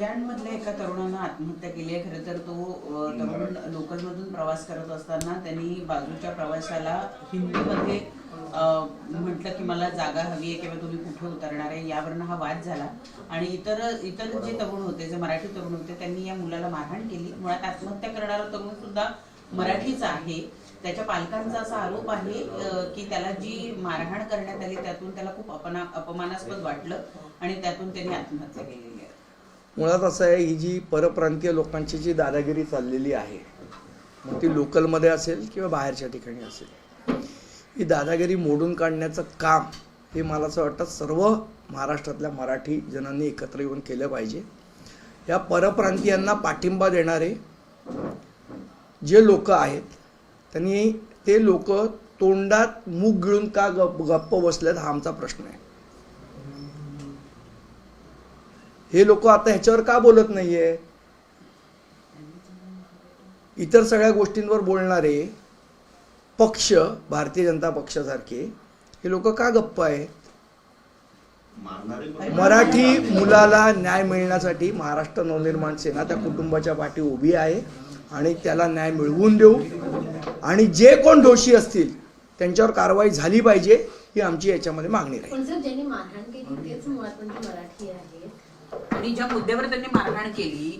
कल्याणमधल्या एका तरुणानं आत्महत्या केली आहे. खरं तर तो तरुण लोकलमधून प्रवास करत असताना त्यांनी बाजूच्या प्रवाशाला हिंदीमध्ये म्हटलं की मला जागा हवी आहे किंवा तुम्ही कुठे उतरणार आहे यावरनं हा वाद झाला. आणि इतर इतर जे तरुण होते जे मराठी तरुण होते त्यांनी या मुलाला मारहाण केली. मुळात आत्महत्या करणारा तरुण सुद्धा मराठीचा आहे. त्याच्या पालकांचा असा आरोप आहे की त्याला जी मारहाण करण्यात आली त्यातून त्याला खूप अपना अपमानास्पद वाटलं आणि त्यातून त्यांनी आत्महत्या केली. आहे मुळात असं आहे ही जी परप्रांतीय लोकांची जी दादागिरी चाललेली आहे मग ती लोकलमध्ये असेल किंवा बाहेरच्या ठिकाणी असेल ही दादागिरी मोडून काढण्याचं काम हे मला असं वाटतं सर्व महाराष्ट्रातल्या मराठी जनांनी एकत्र येऊन केलं पाहिजे. या परप्रांतीयांना पाठिंबा देणारे जे लोक आहेत त्यांनी ते लोक तोंडात मूग गिळून का गप गप्प बसल्यात हा आमचा प्रश्न आहे. हे लोक आता ह्याच्यावर का बोलत नाहीये? इतर सगळ्या गोष्टींवर बोलणारे पक्ष भारतीय जनता पक्षासारखे हे लोक का गप्प आहेत? मराठी मुलाला न्याय मिळण्यासाठी महाराष्ट्र नवनिर्माण सेना त्या कुटुंबाच्या पाठी उभी आहे आणि त्याला न्याय मिळवून देऊ. आणि जे कोण दोषी असतील त्यांच्यावर कारवाई झाली पाहिजे ही आमची याच्यामध्ये मागणी राहील. आणि ज्या मुद्द्यावर त्यांनी मारहाण केली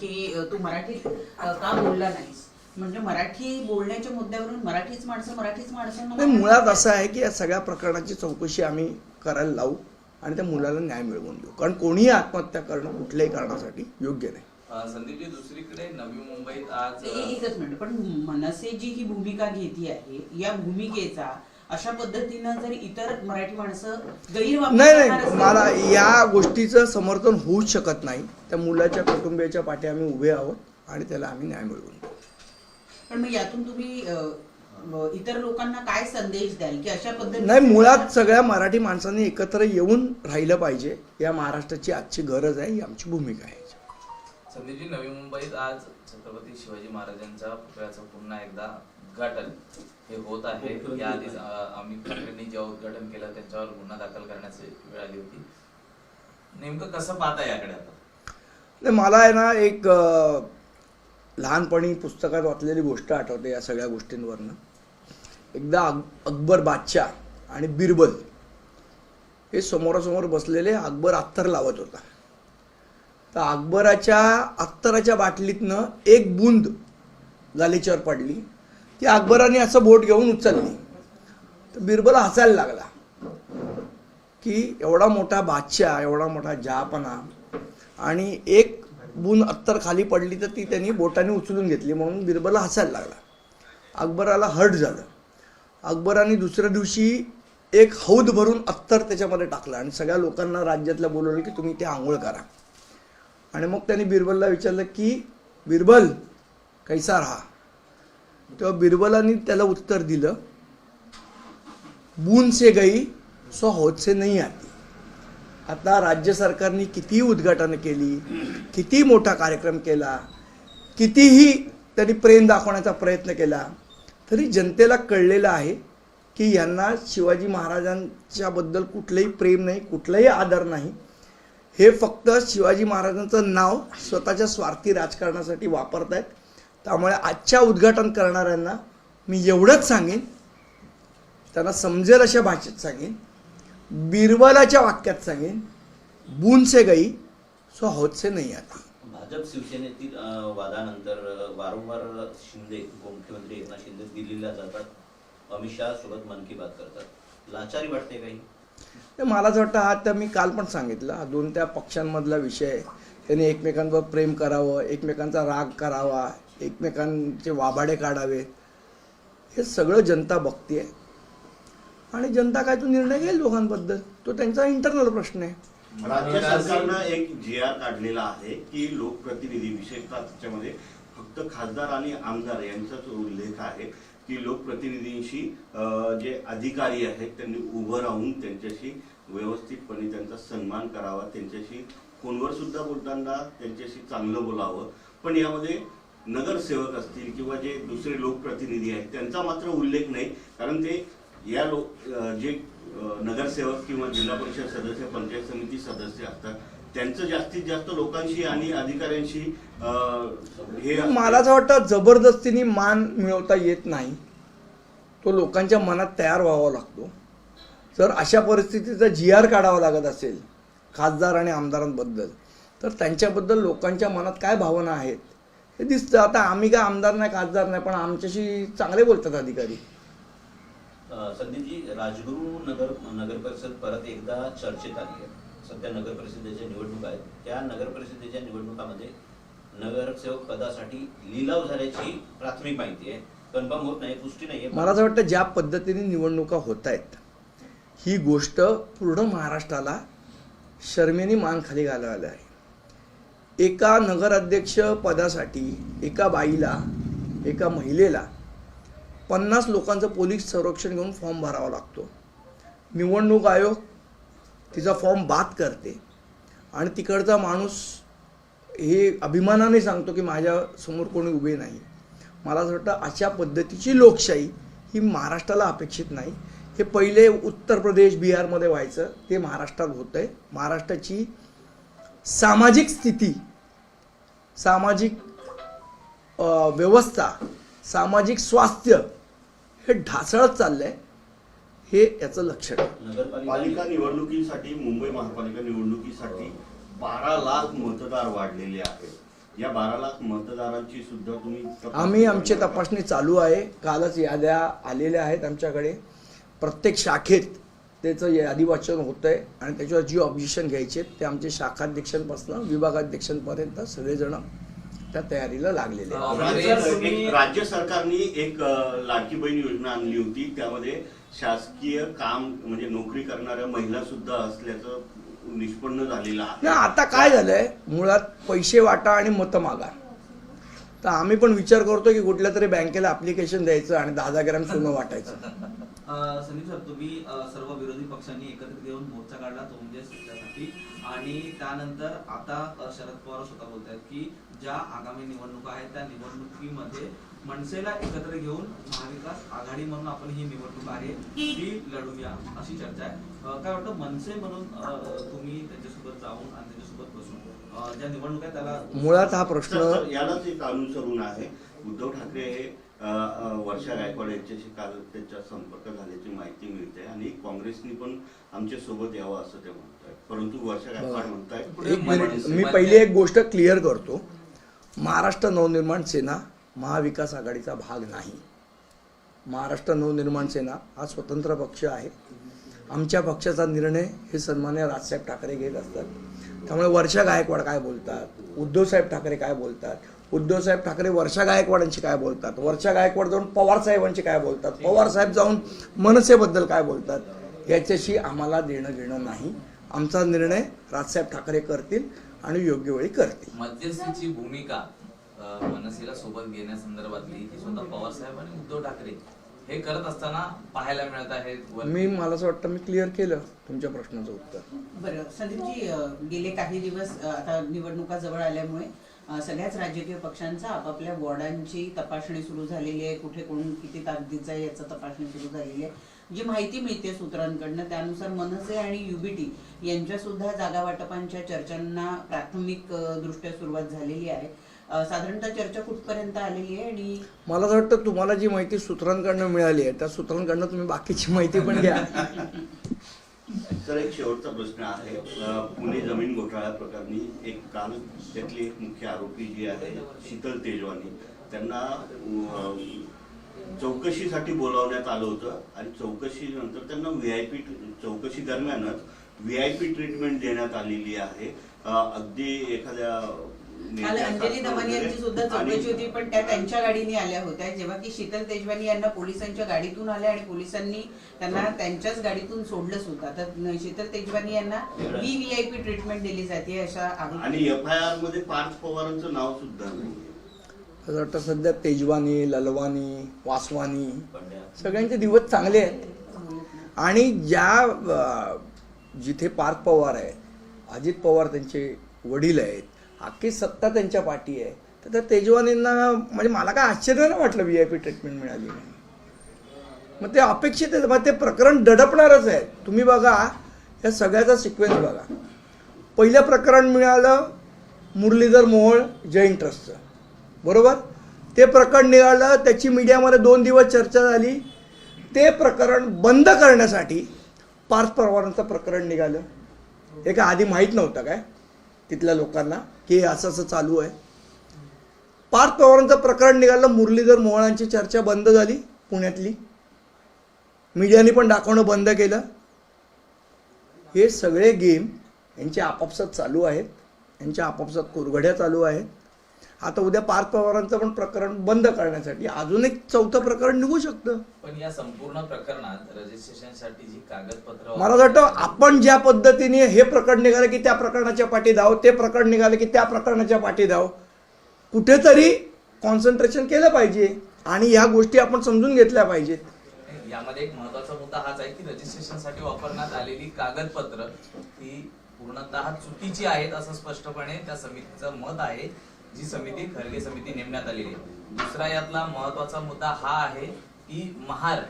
की तू मराठी का बोलला नाहीस? म्हणजे मराठी बोलण्याच्या मुद्द्यावरून मराठीच माणसं मराठीच माणसं नाही मुळात असं आहे की या सगळ्या प्रकरणाची चौकशी आम्ही करायला लावू आणि त्या मुलाला न्याय मिळवून देऊ. कारण कोणीही आत्महत्या करणं कुठल्याही कारणासाठी योग्य नाही. संदीपजी दुसरीकडे नवी मुंबईत आज एकच मिनिट पण मनसे जी ही भूमिका घेती आहे या भूमिकेचा अशा पद्धतीनं जर इतर मराठी माणसं गैरवापर नाही नाही मला या गोष्टीचं समर्थन होऊच शकत नाही. त्या मुलाच्या कुटुंबियाच्या पाठी आम्ही उभे आहोत आणि त्याला आम्ही न्याय मिळवून देऊ. पण मग यातून तुम्ही अ, इतर लोकांना काय संदेश द्याल? की अशा पद्धतीने नाही मुळात सगळ्या मराठी माणसांनी एकत्र येऊन राहिलं पाहिजे. या महाराष्ट्राची आजची गरज आहे ही आमची भूमिका आहे. संदीपजी नवी मुंबईत आज छत्रपती शिवाजी महाराजांच्या पुतळ्याचं पुन्हा एकदा उद्घाटन हे होत आहे. याआधी अमित ठाकरेंनी जेव्हा उद्घाटन केलं त्यांच्यावर गुन्हा दाखल करण्याची वेळ आली होती. नेमकं कसं पाहता याकडे आता? नाही मला आहे ना एक लहानपणी पुस्तकात वाचलेली गोष्ट आठवते या सगळ्या गोष्टींवरनं. एकदा अक अकबर बादशाह आणि बिरबल हे समोरासमोर बसलेले अकबर अत्तर लावत होता. तर अकबराच्या अत्तराच्या बाटलीतनं एक बूंद गालीच्यावर पडली. ती अकबराने असं बोट घेऊन उचलली. तर बिरबल हसायला लागला. की एवढा मोठा बादशाह एवढा मोठा जहापणा आणि एक बून अत्तर खाली पडली तर ती त्यांनी बोटाने उचलून घेतली म्हणून बिरबलला हसायला लागला. अकबराला हर्ट झालं. अकबराने दुसऱ्या दिवशी एक हौद भरून अत्तर त्याच्यामध्ये टाकलं आणि सगळ्या लोकांना राज्यातल्या बोलवलं की तुम्ही ते आंघोळ करा. आणि मग त्यांनी बिरबलला विचारलं की बिरबल कैसा राहा? तेव्हा बिरबलांनी त्याला उत्तर दिलं बून से गई सो होत से नहीं आती. आता राज्य सरकारने कितीही उद्घाटन केली किती मोठा कार्यक्रम केला कितीही त्यांनी प्रेम दाखवण्याचा प्रयत्न केला तरी जनतेला कळलेलं आहे की यांना शिवाजी महाराजांच्याबद्दल कुठलंही प्रेम नाही कुठलाही आदर नाही. हे फक्त शिवाजी महाराजांचं नाव स्वतःच्या स्वार्थी राजकारणासाठी वापरत आहेत त्यामुळे आजच्या उद्घाटन करणाऱ्यांना मी एवढंच सांगेन त्यांना समजेल अशा भाषेत सांगेन बिरबलाच्या वाक्यात सांगेन बून से गई सो होत से नाही आता. भाजप शिवसेनेतील वादानंतर वारंवार शिंदे उपमुख्यमंत्री एकनाथ शिंदे दिल्लीला जातात. अमित शहा सोबत मन की बात करतात. लाचारी वाटते काही? मला असं वाटतं हा तर मी काल पण सांगितलं हा दोन त्या पक्षांमधला विषय. त्यांनी एकमेकांवर प्रेम करावं एकमेकांचा राग करावा एकमेकांचे वाबाडे काढावे. हे सगळं जनता बघते आणि जनता काय तो निर्णय घेईल दोघांबद्दल? तो त्यांचा इंटरनल प्रश्न आहे. राज्य सरकारनं एक जी आर काढलेला आहे की लोकप्रतिनिधी विशेषतः त्याच्यामध्ये फक्त खासदार आणि आमदार यांचाच उल्लेख आहे की लोकप्रतिनिधींशी जे अधिकारी आहेत त्यांनी उभं राहून त्यांच्याशी व्यवस्थितपणे त्यांचा सन्मान करावा त्यांच्याशी फोनवर सुद्धा बोलताना त्यांच्याशी चांगलं बोलावं. पण यामध्ये नगरसेवक असतील किंवा जे दुसरे लोकप्रतिनिधी आहेत त्यांचा मात्र उल्लेख नाही. कारण ते या लोक जे नगरसेवक किंवा जिल्हा परिषद सदस्य पंचायत समिती सदस्य असतात त्यांचं जास्तीत जास्त लोकांशी आणि अधिकाऱ्यांशी हे मला असं वाटतं जबरदस्तीने मान मिळवता येत नाही. तो लोकांच्या मनात तयार व्हावा लागतो. जर अशा परिस्थितीचा जी आर काढावा लागत असेल खासदार आणि आमदारांबद्दल तर त्यांच्याबद्दल लोकांच्या मनात काय भावना आहेत? हे दिसतं. आता आम्ही काय आमदार नाही खासदार नाही पण आमच्याशी चांगले बोलतात अधिकारी. संदीपजी राजगुरू नगर नगर परिषद परत एकदा चर्चेत आली आहे. सध्या नगर परिषदेच्या निवडणुका आहेत. त्या नगर परिषदेच्या निवडणुकामध्ये नगरसेवक पदासाठी लिलाव झाल्याची प्राथमिक माहिती आहे. कन्फर्म होत नाही पुष्टी नाही मला असं वाटतं ज्या पद्धतीने निवडणुका होत आहेत ही गोष्ट पूर्ण महाराष्ट्राला शर्मेने मान खाली घालायला आहे एका नगराध्यक्ष पदासाठी एका बाईला एका महिलेला पन्नास लोकांचं पोलीस संरक्षण घेऊन फॉर्म भरावा लागतो. निवडणूक आयोग तिचा फॉर्म बाद करते. आणि तिकडचा माणूस हे अभिमानाने सांगतो की माझ्यासमोर कोणी उभे नाही. मला असं वाटतं अशा पद्धतीची लोकशाही ही महाराष्ट्राला अपेक्षित नाही. हे पहिले उत्तर प्रदेश बिहारमध्ये व्हायचं ते महाराष्ट्रात होतं आहे महाराष्ट्राची सामाजिक स्थिती सामाजिक व्यवस्था सामाजिक स्वास्थ्य हे ढासळत चाललं आहे हे याचं लक्षण आहे. नगरपालिका पालिका निवडणुकीसाठी मुंबई महापालिका निवडणुकीसाठी बारा लाख मतदार वाढलेले आहेत. या बारा लाख मतदारांची सुद्धा तुम्ही आम्ही आमची? तपासणी चालू आहे. कालच याद्या आलेल्या आहेत आमच्याकडे. प्रत्येक शाखेत त्याचं यादी वाचन होतं आहे आणि त्याच्यावर जी ऑब्जेक्शन घ्यायचे ते आमचे शाखाध्यक्षांपासून विभागाध्यक्षांपर्यंत सगळेजण त्या तयारीला लागलेले आहेत. राज्य सरकारने एक लाडकी बहीण योजना आणली होती. त्यामध्ये शासकीय काम म्हणजे नोकरी करणाऱ्या महिला सुद्धा असल्याचं निष्पन्न झालेलं आहे. आता काय झालंय? मुळात पैसे वाटा आणि मतं मागा. तर आम्ही पण विचार करतो की कुठल्या तरी बँकेला ऍप्लिकेशन द्यायचं आणि दहा दहा ग्रॅम सोनं वाटायचं. संदीप सर तुम्ही सर्व विरोधी पक्षांनी एकत्रित येऊन मोर्चा काढला तो म्हणजे त्यासाठी आणि त्यानंतर आता शरद पवार स्वतः बोलत आहेत की ज्या आगामी निवडणुका आहेत त्या निवडणुकीमध्ये मनसेला एकत्र घेऊन महाविकास आघाडी म्हणून आपण ही निवडणूक आहे ती लढूया अशी चर्चा आहे. काय वाटतं मनसे म्हणून तुम्ही त्यांच्यासोबत जाऊन आणि त्यांच्यासोबत बसून ज्या निवडणूक आहे त्याला मुळात हा प्रश्न यालाच एक अनुसरून आहे. उद्धव ठाकरे हे वर्षा गायकवाड यांच्याशी काल त्यांच्या संपर्क झाल्याची माहिती मिळते आणि काँग्रेसनी पण आमच्यासोबत यावं असं ते म्हणताय परंतु वर्षा गायकवाड मिनिट मी पहिली एक गोष्ट क्लिअर करतो. महाराष्ट्र नवनिर्माण सेना महाविकास आघाडीचा भाग नाही. महाराष्ट्र नवनिर्माण सेना हा स्वतंत्र पक्ष आहे. आमच्या पक्षाचा निर्णय हे सन्मान्य राजसाहेब ठाकरे घेत असतात. त्यामुळे वर्षा गायकवाड काय बोलतात? उद्धवसाहेब ठाकरे काय बोलतात? उद्धवसाहेब ठाकरे वर्षा गायकवाडांशी काय बोलतात? वर्षा गायकवाड जाऊन पवार साहेबांशी काय बोलतात? पवार साहेब जाऊन मनसेबद्दल काय बोलतात? याच्याशी आम्हाला देणं घेणं नाही. आमचा निर्णय राजसाहेब ठाकरे करतील आणि योग्य वेळी करतील. मध्यस्थीची भूमिका मनसेला सोबत घेण्यासंदर्भातली ही स्वतः पवार साहेब आणि उद्धव ठाकरे हे करत असताना पाहायला मिळत आहे. मी मला असं वाटतं मी क्लिअर केलं तुमच्या प्रश्नाचं उत्तर. बरं संदीपजी गेले काही दिवस आता निवडणुका जवळ आल्यामुळे सगळ्याच राजकीय पक्षांचा आपापल्या वॉर्डांची तपासणी सुरू झालेली आहे. कुठे कोण किती ताकदीचा आहे याचं तपासणी सुरू झालेली आहे. जी माहिती मिळते सूत्रांकडनं त्यानुसार मनसे आणि युबीटी यांच्या सुद्धा जागा वाटपांच्या चर्चांना प्राथमिक दृष्ट्या सुरुवात झालेली आहे. साधारणतः चर्चा कुठपर्यंत आलेली आहे आणि मला असं वाटतं तुम्हाला जी माहिती सूत्रांकडनं मिळाली आहे त्या सूत्रांकडनं तुम्ही बाकीची माहिती पण घ्या. तर एक शेवटचा प्रश्न आहे. पुणे जमीन घोटाळ्या प्रकरणी एक काल त्यातली एक मुख्य आरोपी जी आहे शीतल तेजवानी त्यांना चौकशीसाठी बोलावण्यात आलं होतं आणि चौकशी नंतर त्यांना व्ही आय पी चौकशी दरम्यानच व्ही आय पी ट्रीटमेंट देण्यात आलेली आहे. अगदी एखाद्या काल अंजली दमन यांची. सुद्धा चौकशी होती पण त्या त्यांच्या गाडीने आल्या होत्या. जेव्हा की शीतल तेजवानी यांना पोलिसांच्या गाडीतून आल्या आणि पोलिसांनी त्यांना त्यांच्याच गाडीतून सोडलं सुद्धा तर शीतल तेजवानी यांना ही व्हीआयपी ट्रीटमेंट दिली जाते अशा आणि एफ आय आरमध्ये पार्थ पवारांचं नाव सुद्धा नाही असं वाटतं सध्या तेजवानी ललवानी वासवानी सगळ्यांचे दिवस चांगले आहेत. आणि ज्या जिथे पार्थ पवार आहे अजित पवार त्यांचे वडील आहेत अख्खी सत्ता त्यांच्या पाठी आहे. तर त्या तेजवानींना म्हणजे मला काय आश्चर्य नाही वाटलं व्ही आय पी ट्रीटमेंट मिळाली नाही. मग ते अपेक्षित आहे मग ते प्रकरण दडपणारच आहे तुम्ही बघा या सगळ्याचा सिक्वेन्स बघा. पहिलं प्रकरण मिळालं मुरलीधर मोहोळ जैन ट्रस्टचं. बरोबर? ते प्रकरण निघालं त्याची मीडियामध्ये दोन दिवस चर्चा झाली. ते प्रकरण बंद करण्यासाठी पार्थ पवारांचं प्रकरण निघालं. हे काय आधी माहीत नव्हतं काय? तिथल्या लोकांना की हे असं असं चालू आहे. पार्थ पवारांचं प्रकरण निघालं मुरलीधर मोहळांची चर्चा बंद झाली पुण्यातली. मीडियाने पण दाखवणं बंद केलं. हे सगळे गेम यांचे आपापसात चालू आहेत. यांच्या आपापसात कुरघड्या चालू आहेत. आता उद्या पार्थ पवारांचं पण प्रकरण बंद करण्यासाठी अजून एक चौथं प्रकरण निघू शकतं. पण या संपूर्ण प्रकरणात रजिस्ट्रेशनसाठी जी कागदपत्र मला वाटतं आपण ज्या पद्धतीने हे प्रकरण निघालं की त्या प्रकरणाच्या पाठी धाव ते प्रकरण निघालं की त्या प्रकरणाच्या पाठी धाव कुठेतरी कॉन्सन्ट्रेशन केलं पाहिजे आणि ह्या गोष्टी आपण समजून घेतल्या पाहिजेत. यामध्ये एक महत्त्वाचा मुद्दा हाच आहे की रजिस्ट्रेशनसाठी वापरण्यात आलेली कागदपत्र ही पूर्णतः चुकीची आहेत असं स्पष्टपणे त्या समितीचं मत आहे. जी समिती खरगे समिती नेमण्यात आलेली आहे. दुसरा यातला महत्त्वाचा मुद्दा हा आहे की महार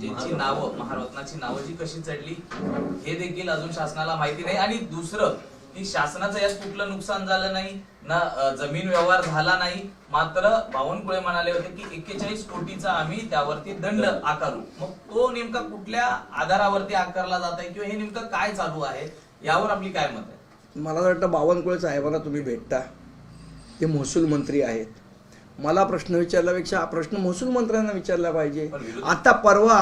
ज्यांची नावं महारत्नाची नावं जी कशी चढली हे देखील अजून शासनाला माहिती नाही. आणि दुसरं की शासनाचं यात कुठलं नुकसान झालं नाही ना जमीन व्यवहार झाला नाही मात्र बावनकुळे म्हणाले होते की एक्केचाळीस कोटीचा आम्ही त्यावरती दंड आकारू. मग तो नेमका कुठल्या आधारावरती आकारला जात आहे किंवा हे नेमकं काय चालू आहे यावर आपली काय मत आहे? मला वाटतं बावनकुळे साहेबांना तुम्ही भेटता. ते महसूल मंत्री आहेत. मला प्रश्न विचारल्यापेक्षा हा प्रश्न महसूल मंत्र्यांना विचारला पाहिजे. आता परवा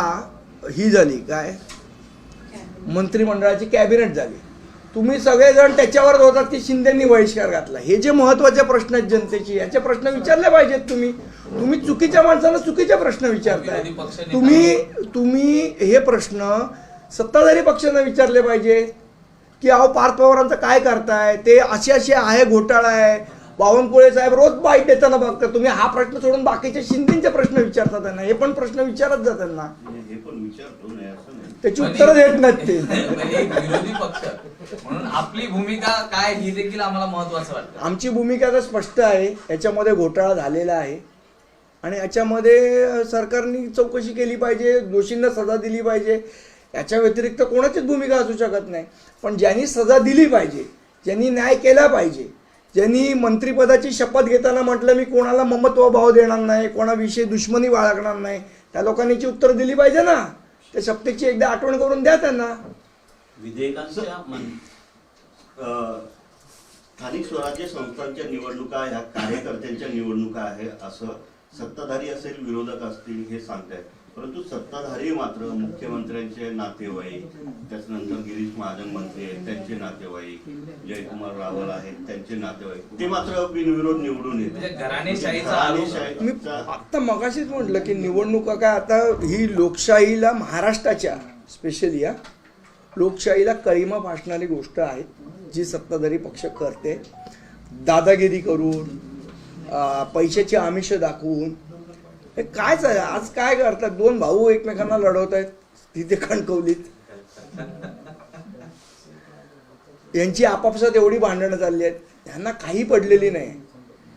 ही झाली काय? मंत्रिमंडळाची कॅबिनेट झाली. तुम्ही सगळेजण त्याच्यावर होतात की शिंदेनी बहिष्कार घातला. हे जे महत्त्वाचे प्रश्न आहेत जनतेचे याचे प्रश्न विचारले पाहिजेत तुम्ही. तुम्ही चुकीच्या माणसाला चुकीचे प्रश्न विचारताय. तुम्ही तुम्ही हे प्रश्न सत्ताधारी पक्षांना विचारले पाहिजे की अहो पार्थ पवारांचं काय करताय? ते असे असे आहे घोटाळा आहे. बावनकुळे साहेब रोज बाईट देताना बघता तुम्ही हा प्रश्न सोडून बाकीचे शिंदेचे प्रश्न विचारता त्यांना. हे पण प्रश्न विचारत जा त्यांना. हे पण विचारतो नाही असं नाही. त्याची उत्तरं देत नाहीत ते. म्हणजे विरोधी पक्ष. म्हणून आपली भूमिका काय ही देखील आम्हाला महत्वाचं वाटतं. आमची भूमिका तर स्पष्ट आहे. याच्यामध्ये घोटाळा झालेला आहे. आणि याच्यामध्ये सरकारने चौकशी केली पाहिजे दोषींना सजा दिली पाहिजे. याच्या व्यतिरिक्त कोणाचीच भूमिका असू शकत नाही. पण ज्यांनी सजा दिली पाहिजे ज्यांनी न्याय केला पाहिजे ज्यांनी मंत्रिपदाची शपथ घेताना म्हटलं मी कोणाला ममत्व भाव देणार नाही कोणाविषयी दुश्मनी बाळगणार नाही. त्या लोकांनी याची उत्तरं दिली पाहिजे ना. त्या शपथेची एकदा आठवण करून द्या त्यांना. विधेयकांच्या स्थानिक स्वराज्य संस्थांच्या निवडणुका ह्या कार्यकर्त्यांच्या निवडणुका आहे असं सत्ताधारी असेल विरोधक असतील हे सांगतायत. परंतु सत्ताधारी मात्र मुख्यमंत्र्यांचे नातेवाईक त्याच्यानंतर गिरीश महाजन मंत्री आहेत त्यांचे नातेवाईक जयकुमार रावल आहेत त्यांचे नातेवाईक. ते मात्र बिनविरोध निवडून येतात. म्हणजे आरोप- मी आता मगाशीच म्हटलं की निवडणुका काय आता ही लोकशाहीला महाराष्ट्राच्या स्पेशली या लोकशाहीला कळीमा फासणारी गोष्ट आहे जी सत्ताधारी पक्ष करते. दादागिरी करून पैशाची आमिष दाखवून हे काय आहे आज काय करतात? दोन भाऊ एकमेकांना लढवत आहेत तिथे कणकवलीत. यांची आपापसात एवढी भांडणं चालली आहेत. यांना काही पडलेली नाही.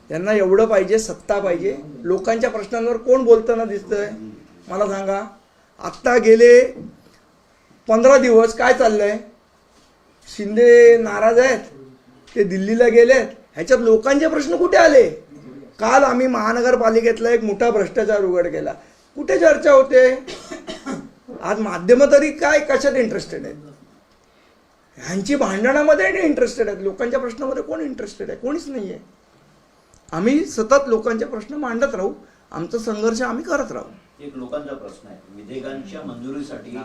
त्यांना एवढं पाहिजे सत्ता पाहिजे. लोकांच्या प्रश्नांवर कोण बोलताना दिसतंय? मला सांगा. आत्ता गेले पंधरा दिवस काय चाललंय? शिंदे नाराज आहेत. ते दिल्लीला गेलेत. ह्याच्यात लोकांचे प्रश्न कुठे आले? काल आम्ही महानगरपालिकेतला एक मोठा भ्रष्टाचार उघड केला. कुठे चर्चा होते? आज माध्यमं तरी काय कशात इंटरेस्टेड आहेत? ह्यांची भांडणामध्ये इंटरेस्टेड आहेत. लोकांच्या प्रश्नामध्ये कोण इंटरेस्टेड आहे? कोणीच नाही आहे आम्ही सतत लोकांचे प्रश्न मांडत राहू. आमचा संघर्ष आम्ही करत राहू. एक लोकांचा प्रश्न आहे. विधेयकांच्या मंजुरीसाठी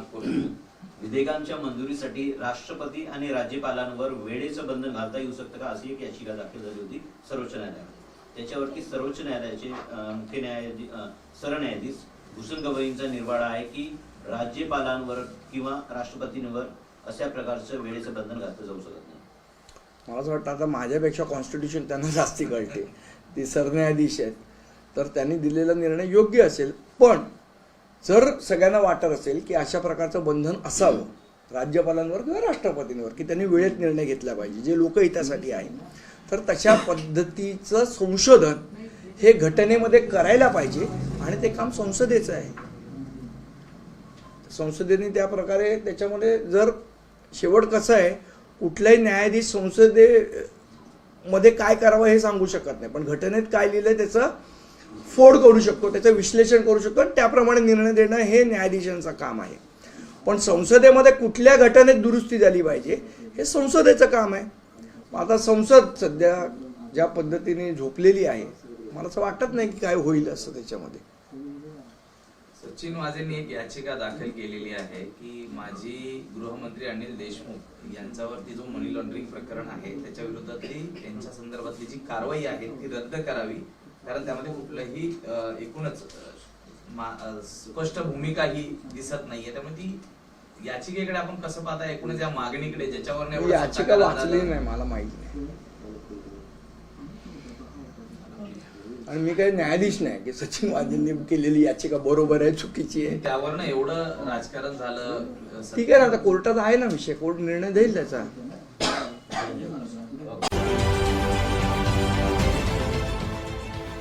विधेयकांच्या मंजुरीसाठी राष्ट्रपती आणि राज्यपालांवर वेळेचं बंधन घालता येऊ शकतं का? अशी एक याचिका दाखल झाली होती सर्वोच्च न्यायालयात त्याच्यावरती सर्वोच्च न्यायालयाचे मुख्य न्यायाधीश सरन्यायाधीश भूषण गवईंचा निर्वाळा आहे की राज्यपालांवर किंवा राष्ट्रपतींवर अशा प्रकारचं वेळेचं बंधन घातलं जाऊ शकत नाही. मला असं वाटतं आता माझ्यापेक्षा कॉन्स्टिट्यूशन त्यांना जास्ती कळते. ते सरन्यायाधीश आहेत. तर त्यांनी दिलेला निर्णय योग्य असेल पण जर सगळ्यांना वाटत असेल की अशा प्रकारचं बंधन असावं राज्यपालांवर किंवा राष्ट्रपतींवर की त्यांनी वेळेत निर्णय घेतला पाहिजे जे लोकहितासाठी आहे तर तशा पद्धतीचं संशोधन हे घटनेमध्ये करायला पाहिजे आणि ते काम संसदेचं आहे. संसदेने त्या प्रकारे त्याच्यामध्ये जर शेवट कसं आहे कुठलाही न्यायाधीश संसदे मध्ये काय करावं हे सांगू शकत नाही. पण घटनेत काय लिहिलंय त्याचं फोड करू शकतो त्याचं विश्लेषण करू शकतो आणि त्याप्रमाणे निर्णय देणं हे न्यायाधीशांचं काम आहे. पण संसदेमध्ये कुठल्या घटनेत दुरुस्ती झाली पाहिजे हे संसदेचं काम आहे. आता संसद सध्या ज्या पद्धतीने झोपलेली आहे मला असं वाटत नाही की काय होईल असं त्याच्यामध्ये. सचिन वाजेंनी एक याचिका दाखल केलेली आहे की माजी गृहमंत्री अनिल देशमुख यांच्यावरती जो मनी लॉन्ड्रिंग प्रकरण आहे त्याच्या विरोधातली त्यांच्या संदर्भातली जी कारवाई आहे ती रद्द करावी. कारण त्यामध्ये कुठलंही एकूणच स्पष्ट भूमिका ही दिसत नाहीये. त्यामुळे ती याचिकेकडे आपण कसं पाहता? एकूणच या मागणीकडे ज्याच्यावर याचिका वाचली नाही मला माहिती नाही. आणि मी काही न्यायाधीश नाही की सचिन वाजेंनी केलेली याचिका बरोबर आहे चुकीची आहे. त्यावर एवढं राजकारण झालं ठीक आहे ना आता कोर्टात आहे ना विषय कोर्ट निर्णय देईल त्याचा.